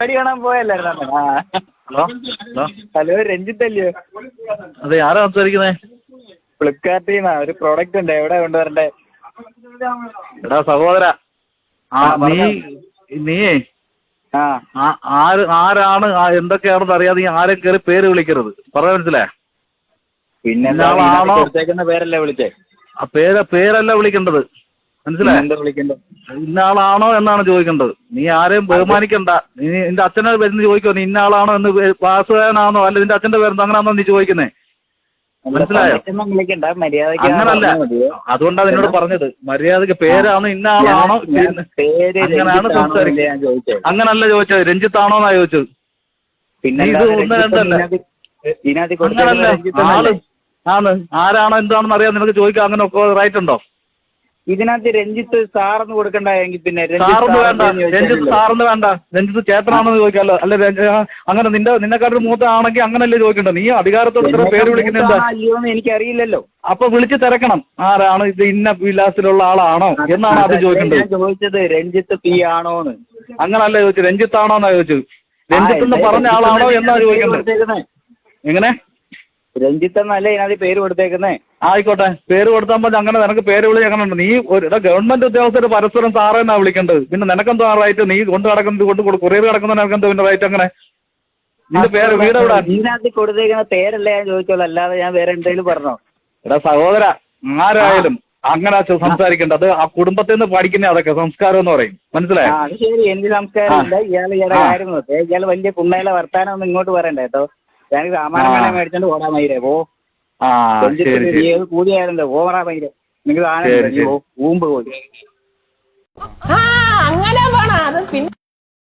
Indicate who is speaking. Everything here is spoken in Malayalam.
Speaker 1: പരിപാടി കാണാൻ പോയല്ലായിരുന്നു? ആ.
Speaker 2: ഹലോ? ഹലോ?
Speaker 1: ഹലോ രഞ്ജിത്ത് അല്ലയോ
Speaker 2: അതെ ആരാ സംസാരിക്കുന്നത്
Speaker 1: ഫ്ലിപ്കാർട്ടിൽ നിന്നാ ഒരു പ്രോഡക്റ്റ് ഉണ്ട്. എവിടെ കൊണ്ടുവരണ്ടേ?
Speaker 2: എടാ സഹോദര ആ നീ
Speaker 1: നീ
Speaker 2: നീയേ
Speaker 1: ആ
Speaker 2: ആര് ആരാണ് എന്തൊക്കെയാണെന്ന് അറിയാതെ നീ ആരെ കയറി പേര് വിളിക്കരുത്. പറയാൻ മനസ്സിലായേ?
Speaker 1: പിന്നെ പേരല്ലേ വിളിച്ചേ?
Speaker 2: ആ പേര് പേരല്ല വിളിക്കേണ്ടത്. മനസ്സിലായോ?
Speaker 1: ഇന്നാളാണോ വിളിക്കണ്ടേ
Speaker 2: ഇന്ന ആളാണോ എന്നാണ് ചോദിക്കേണ്ടത്. നീ ആരെയും ബഹുമാനിക്കണ്ട. നീ നിന്റെ അച്ഛനെ വരുന്ന ചോദിക്കോ. നീ ഇന്ന ആളാണോ എന്ന് വാസുദേവനാണോ അല്ല നിന്റെ അച്ഛന്റെ പേരെന്തോ അങ്ങനെയാണോ നീ ചോദിക്കുന്നേ. മനസ്സിലായോ? അങ്ങനല്ല. അതുകൊണ്ടാണ് നിന്നോട് പറഞ്ഞത്. മര്യാദയ്ക്ക് പേരാണ് ഇന്ന ആളാണോ
Speaker 1: ഞാൻ- ഞാൻ പേര്
Speaker 2: അങ്ങനെയാണ്
Speaker 1: സംസാരിക്കുന്നത്
Speaker 2: അങ്ങനല്ല ചോദിച്ചത്. രഞ്ജിത്താണോന്നാ ചോദിച്ചത്.
Speaker 1: പിന്നെ
Speaker 2: ഇത് ഒന്ന് രണ്ടല്ല. അങ്ങനല്ല.
Speaker 1: ആൾ
Speaker 2: ആണ് ആരാണോ എന്താണെന്ന് അറിയാൻ നിനക്ക് ചോദിക്കാം അങ്ങനെ ഒക്കെ റൈറ്റ് ഉണ്ടോ?
Speaker 1: ഇതിനകത്ത് രഞ്ജിത്ത് സാറെന്ന് കൊടുക്കണ്ട എങ്കിൽ പിന്നെ
Speaker 2: സാറൊന്നും വേണ്ട. രഞ്ജിത്ത് സാറൊന്നും വേണ്ട. രഞ്ജിത്ത് ചേട്ടനാണെന്ന് ചോദിക്കാമല്ലോ അല്ല അങ്ങനെ നിന്റെ നിന്നെക്കാട്ടിൽ മൂത്ത ആണെങ്കിൽ അങ്ങനല്ലേ ചോദിക്കണ്ടോ? നീ അധികാരത്തോട് ഇത്ര പേര് വിളിക്കുന്നത് എന്താ
Speaker 1: എനിക്കറിയില്ലല്ലോ.
Speaker 2: അപ്പൊ വിളിച്ച് തിരക്കണം. ആരാണ് ഇത് ഇന്ന വിലാസിലുള്ള ആളാണോ എന്നാണ് അത് ചോദിക്കേണ്ടത്.
Speaker 1: ചോദിച്ചത് രഞ്ജിത്ത് പി ആണോന്ന്.
Speaker 2: അങ്ങനല്ല ചോദിച്ചത്. എന്നാ ചോദിച്ചത്. രഞ്ജിത്ത് എന്ന് പറഞ്ഞ ആളാണോ എന്നാ ചോദിക്കേണ്ടത്? എങ്ങനെ?
Speaker 1: രഞ്ജിത്ത് എന്നല്ലേ ഇതിനകത്ത് പേര് കൊടുത്തേക്കുന്നേ?
Speaker 2: ആയിക്കോട്ടെ പേര് കൊടുത്താൽ മതി അങ്ങനെ നിനക്ക് പേര് വിളി അങ്ങനെ ഉണ്ട് നീ ഒരു എടാ, ഗവൺമെന്റ് ഉദ്യോഗസ്ഥർ പരസ്പരം സാറേ എന്നാണ് വിളിക്കേണ്ടത്. പിന്നെ നിനക്കെന്തോ റൈറ്റ് നീ കൊണ്ട് നടക്കുന്നത് കൊണ്ട് കൊറിയർ കിടക്കുന്ന നിനക്കെന്തോ പിന്നെ റൈറ്റ് അങ്ങനെ? നിന്റെ പേര് വീട് എവിടെ?
Speaker 1: ഇതിനകത്ത് കൊടുത്തേക്കുന്ന പേരല്ലേ ഞാൻ ചോദിച്ചോളൂ അല്ലാതെ ഞാൻ വേറെ എന്തെങ്കിലും പറഞ്ഞോ?
Speaker 2: എടാ സഹോദര ആരായാലും അങ്ങനെ സംസാരിക്കേണ്ട. സംസാരിക്കേണ്ടത് ആ കുടുംബത്തിൽ നിന്ന് പഠിക്കുന്ന അതൊക്കെ സംസ്കാരം എന്ന് പറയും. മനസ്സിലായോ?
Speaker 1: അത് ശരി. എനിക്ക് സംസ്കാരം? ഇല്ല ഇയാൾ ഇയാളുടെ. കാര്യം? ഇയാൾ വലിയ കുണ്ണയിലെ വർത്താനം ഒന്നും ഇങ്ങോട്ട് പറയണ്ട കേട്ടോ. ഞാൻ രാമായണം മേടിച്ചോണ്ട് ഓടാൻ മയിരേ പോ.
Speaker 2: ആ
Speaker 1: രഞ്ജിത്ത്
Speaker 2: ശരി
Speaker 1: നീ
Speaker 2: ശരി
Speaker 1: ഏത് കൂലിയായാലും ഓടാൻ മയിരേ നിങ്ങൾ
Speaker 2: ശരി,
Speaker 1: സാധനം
Speaker 2: ശരി.
Speaker 1: ഊമ്പ് പോയി